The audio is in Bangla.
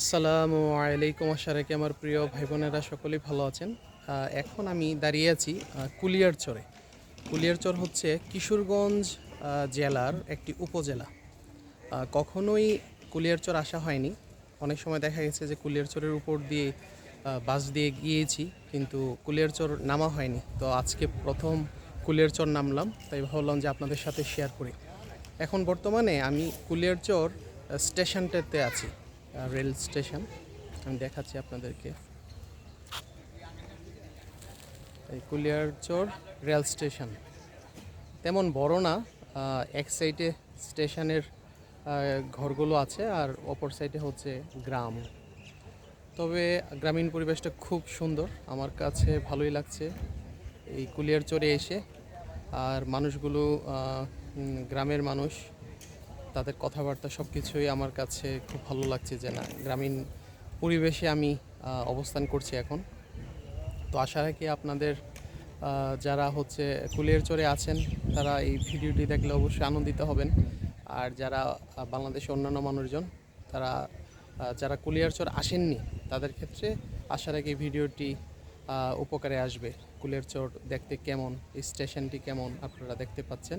আসসালামু আলাইকুম আশারাকে আমার প্রিয় ভাই বোনেরা সকলেই ভালো আছেন। এখন আমি দাঁড়িয়ে আছি আহ, কুলিয়ারচরে। কুলিয়ারচর হচ্ছে কিশোরগঞ্জ জেলার একটি উপজেলা। কখনোই কুলিয়ারচর আসা হয়নি। অনেক সময় দেখা গেছে যে কুলিয়ারচরের উপর দিয়ে বাস দিয়ে গিয়েছি কিন্তু কুলিয়ারচর নামা হয়নি। তো আজকে প্রথম কুলিয়ারচর নামলাম তাই ভাবলাম যে আপনাদের সাথে শেয়ার করি। এখন বর্তমানে আমি কুলিয়ারচর স্টেশনটাতে আছি। Rail station. আমি দেখাচ্ছি আপনাদেরকে। এই কুলিয়ারচর রেল স্টেশন। তেমন বড় না এক সাইডে স্টেশনের ঘরগুলো আছে আর অপর সাইডে হচ্ছে গ্রাম। তবে গ্রামীণ পরিবেশটা খুব সুন্দর। আমার কাছে ভালোই লাগছে এই কুলিয়ারচরে এসে। আর মানুষগুলো গ্রামের মানুষ তাদের কথাবার্তা সব কিছুই আমার কাছে খুব ভালো লাগছে যে না, গ্রামীণ পরিবেশে আমি অবস্থান করছি এখন। তো আশা রাখি আপনাদের যারা হচ্ছে কুলিয়ার চরে আছেন, তারা এই ভিডিওটি দেখলে অবশ্যই আনন্দিত হবেন। আর যারা বাংলাদেশের অন্যান্য মানুষজন, তারা যারা কুলিয়ারচর আসেননি, তাদের ক্ষেত্রে আশা রাখি ভিডিওটি উপকারে আসবে। কুলিয়ারচর দেখতে কেমন, স্টেশনটি কেমন, আপনারা দেখতে পাচ্ছেন।